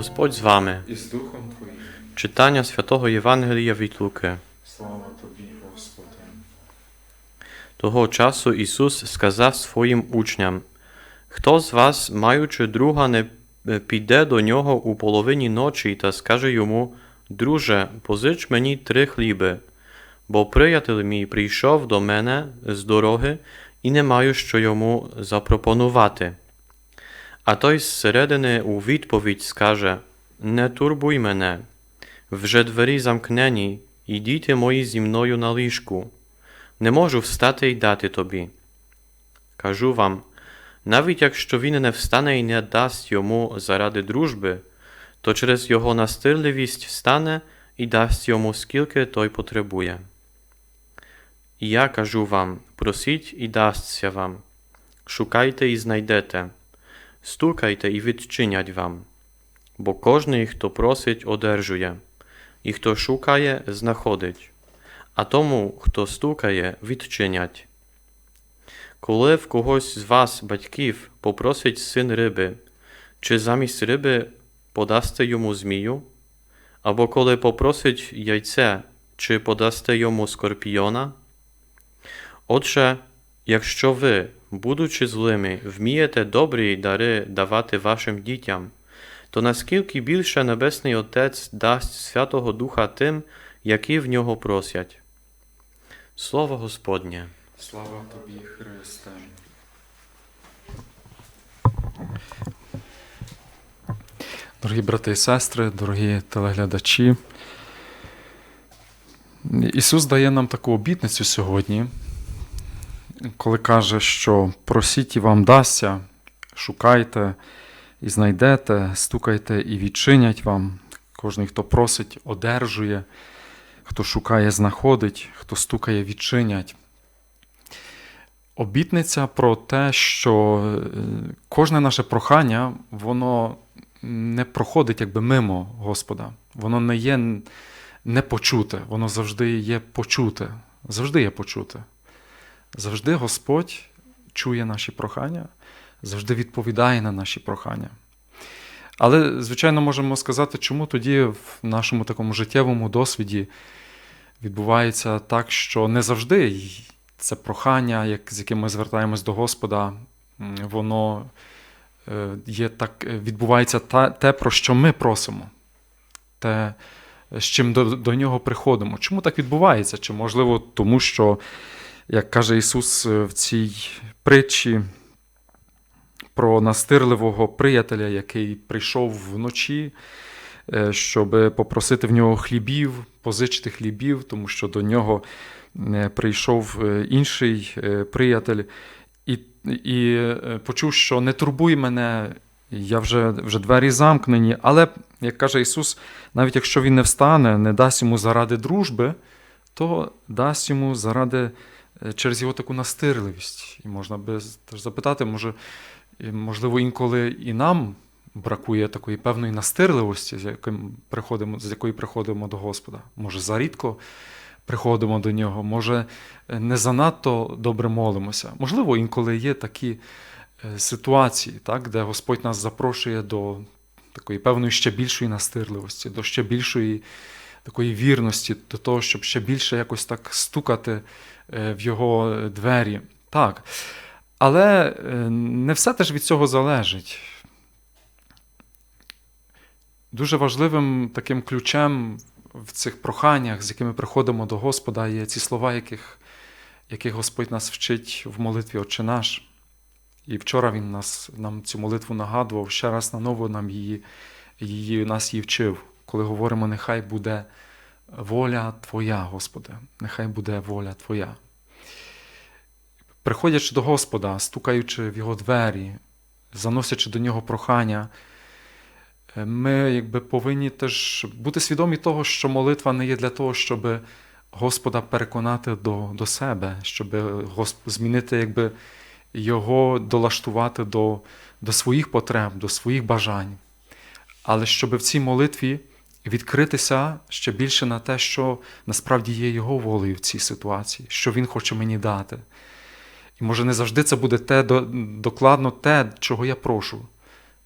Господь з вами. і з Духом Твоїм. Читання святого Євангелія від Луки. Слава Тобі, Господи. Того часу Ісус сказав своїм учням: Хто з вас, маючи друга, не е, піде до нього у половині ночі та скаже йому: Друже, позич мені три хліби, бо приятель мій прийшов до мене з дороги і не маю що йому запропонувати. А той зсередини у відповідь скаже: Не турбуй мене, вже двері замкнені, і діти мої зі мною на ліжку. Не можу встати й дати тобі. Кажу вам, навіть якщо він не встане і не дасть йому заради дружби, то через його настирливість встане і дасть йому скільки той потребує. І я кажу вам: просіть і дасться вам, шукайте і знайдете, стукайте і відчинять вам. Бо кожний, хто просить, одержує, і хто шукає, знаходить а тому, хто стукає, відчинять. Коли в когось з вас, батьків, попросить син риби, чи замість риби подасте йому змію, або коли попросить яйце, чи подасте йому скорпіона? Отже, якщо ви, будучи злими, вмієте добрі дари давати вашим дітям, то наскільки більше Небесний Отець дасть Святого Духа тим, які в нього просять. Слово Господнє. Слава Тобі, Христе. Дорогі брати і сестри, дорогі телеглядачі. Ісус дає нам таку обітницю сьогодні, коли каже, що просіть і вам дасться, шукайте і знайдете, стукайте і відчинять вам. Кожний, хто просить, одержує, хто шукає, знаходить, хто стукає, відчинять. Обітниця про те, що е, кожне наше прохання, воно не проходить якби мимо Господа. Воно не є непочуте, воно завжди є почуте. Завжди є почуте. Завжди Господь чує наші прохання, завжди відповідає на наші прохання. Але, звичайно, можемо сказати, чому тоді в нашому такому життєвому досвіді відбувається так, що не завжди це прохання, як, з яким ми звертаємось до Господа, воно е, є так, е, відбувається те, про що ми просимо, те, з чим до, до нього приходимо. Чому так відбувається? Чи можливо тому, що, як каже Ісус е, в цій притчі про настирливого приятеля, який прийшов вночі, е, щоб попросити в нього хлібів, позичити хлібів, тому що до нього е, прийшов інший приятель і, і почув, що не турбуй мене, я вже, вже двері замкнені. Але, як каже Ісус, навіть якщо він не встане, не дасть йому заради дружби, то дасть йому заради через його таку настирливість. І можна би теж запитати, може, можливо, інколи і нам бракує такої певної настирливості, з яким приходимо, з якої приходимо до Господа. Може, зарідко приходимо до нього, може, е, не занадто добре молимося. Можливо, інколи є такі е, ситуації, так, де Господь нас запрошує до такої певної ще більшої настирливості, до ще більшої такої вірності, до того, щоб ще більше якось так стукати е, в його двері. Так. Але е, не все теж від цього залежить. Дуже важливим таким ключем в цих проханнях, з якими приходимо до Господа, є ці слова, яких, яких Господь нас вчить в молитві Отче наш. І вчора Він нас, нам цю молитву нагадував, ще раз наново нам її, її, нас її вчив, коли говоримо, нехай буде воля Твоя, Господи, нехай буде воля Твоя. Приходячи до Господа, стукаючи в Його двері, заносячи до нього прохання, е, ми якби повинні теж бути свідомі того, що молитва не є для того, щоб Господа переконати до, до себе, щоб змінити якби, Його долаштувати до, до своїх потреб, до своїх бажань. Але щоб в цій молитві відкритися ще більше на те, що насправді є Його волею в цій ситуації, що Він хоче мені дати. І може не завжди це буде те, докладно те, чого я прошу.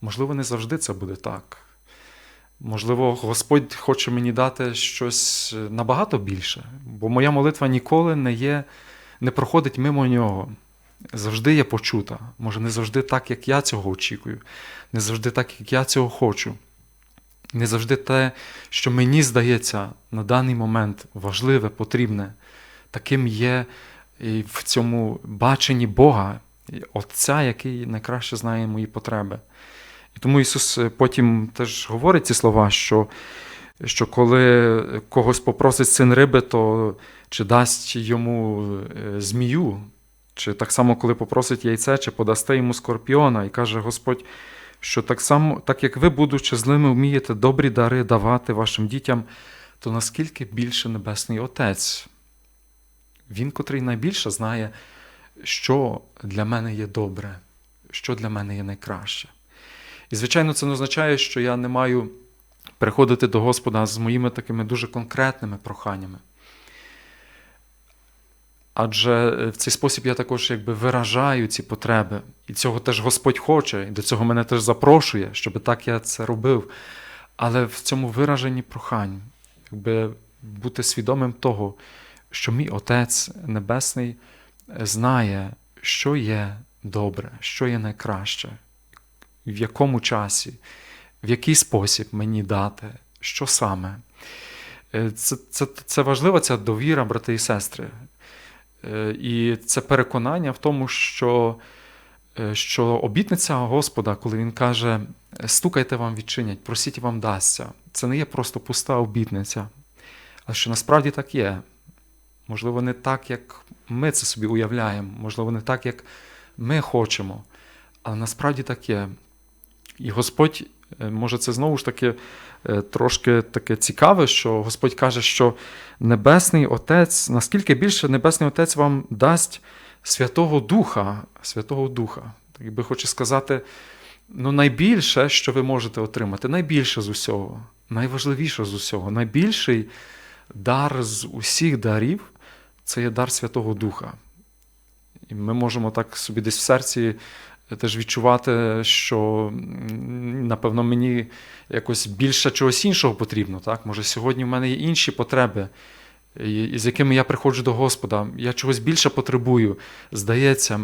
Можливо, не завжди це буде так. Можливо, Господь хоче мені дати щось набагато більше, бо моя молитва ніколи не є, не проходить мимо нього. Завжди є почута. Може, не завжди так, як я цього очікую, не завжди так, як я цього хочу. Не завжди те, що мені здається на даний момент важливе, потрібне, таким є і в цьому баченні Бога, Отця, який найкраще знає мої потреби. І тому Ісус е, потім теж говорить ці слова, що, що коли когось попросить син риби, то чи дасть йому е, змію, чи так само, коли попросить яйце, чи подасте йому скорпіона, і каже Господь, що так само, так як ви, будучи злими, вмієте добрі дари давати вашим дітям, то наскільки більше Небесний Отець? Він, котрий найбільше знає, що для мене є добре, що для мене є найкраще. І, звичайно, це не означає, що я не маю приходити до Господа з моїми такими дуже конкретними проханнями. Адже в цей спосіб я також якби виражаю ці потреби. І цього теж Господь хоче, і до цього мене теж запрошує, щоб так я це робив. Але в цьому вираженні прохань, якби бути свідомим того, що мій Отець Небесний знає, що є добре, що є найкраще, в якому часі, в який спосіб мені дати, що саме. Е, Це, це, це важлива ця довіра, брати і сестри. Е, І це переконання в тому, що, е, що обітниця Господа, коли Він каже, стукайте вам відчинять, просіть вам дасться, це не є просто пуста обітниця, а що насправді так є. Можливо, не так, як ми це собі уявляємо, можливо, не так, як ми хочемо, але насправді так є. І Господь, е, може, це знову ж таки трошки таке цікаве, що Господь каже, що Небесний Отець, наскільки більше Небесний Отець вам дасть Святого Духа, Святого Духа. Так би хочу сказати, ну, найбільше, що ви можете отримати, найбільше з усього, найважливіше з усього, найбільший дар з усіх дарів це є дар Святого Духа. І ми можемо так собі десь в серці теж відчувати, що напевно мені якось більше чогось іншого потрібно. Так? Може, сьогодні в мене є інші потреби, з якими я приходжу до Господа. Я чогось більше потребую, здається.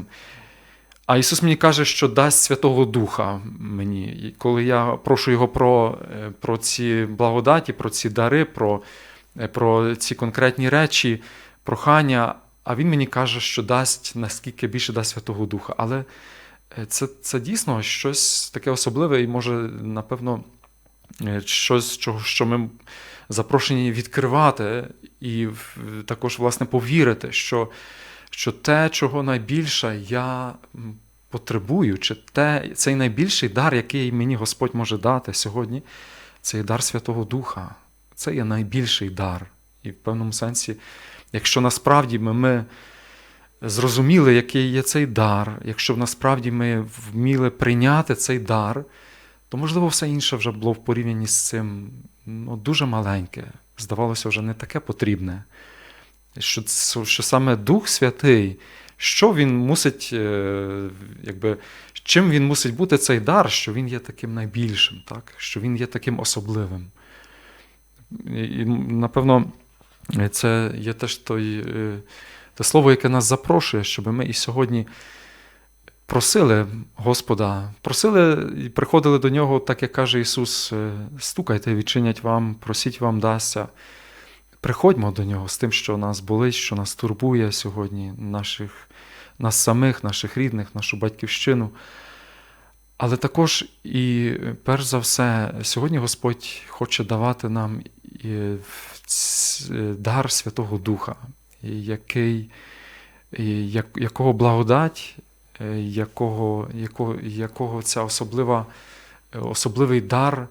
А Ісус мені каже, що дасть Святого Духа мені. І коли я прошу Його про, е, про ці благодаті, про ці дари, про, е, про ці конкретні речі, прохання, а Він мені каже, що дасть наскільки більше дасть Святого Духа. Але це, це дійсно щось таке особливе і може, напевно, е, щось, чого- що ми запрошені відкривати, і також, власне, повірити, що, що те, чого найбільше я потребую, чи те, цей найбільший дар, який мені Господь може дати сьогодні, це є дар Святого Духа. Це є найбільший дар. І в певному сенсі, якщо насправді ми, ми зрозуміли, який є цей дар, якщо насправді ми вміли прийняти цей дар, то, можливо, все інше вже було в порівнянні з цим ну, дуже маленьке, здавалося, вже не таке потрібне. Що, що саме Дух Святий, що він мусить, е, якби, чим він мусить бути цей дар, що він є таким найбільшим, так? що він є таким особливим. І, напевно, це є теж той, е, те слово, яке нас запрошує, щоб ми і сьогодні просили Господа, просили і приходили до нього, так як каже Ісус: е, стукайте, відчинять вам, просіть вам дасться. Приходьмо до нього з тим, що нас болить, що нас турбує сьогодні, наших, нас самих, наших рідних, нашу батьківщину. Але також і перш за все, сьогодні Господь хоче давати нам е, дар Святого Духа, який, як, якого благодать, е, якого, якого, якого ця особлива, е, особливий дар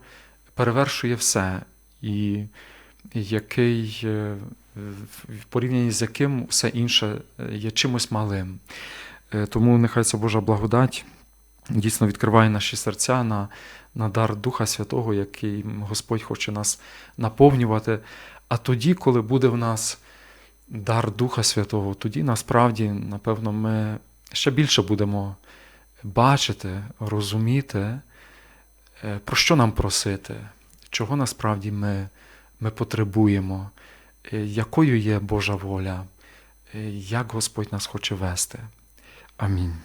перевершує все, і, який, е, в- порівнянні з яким все інше е, є чимось малим. Е, Тому нехай ця Божа благодать дійсно відкриває наші серця на, на дар Духа Святого, який Господь хоче нас наповнювати. А тоді, коли буде в нас дар Духа Святого, тоді насправді, напевно, ми ще більше будемо бачити, розуміти, е, про що нам просити, чого насправді ми, ми потребуємо, е, якою є Божа воля, е, як Господь нас хоче вести. Амінь.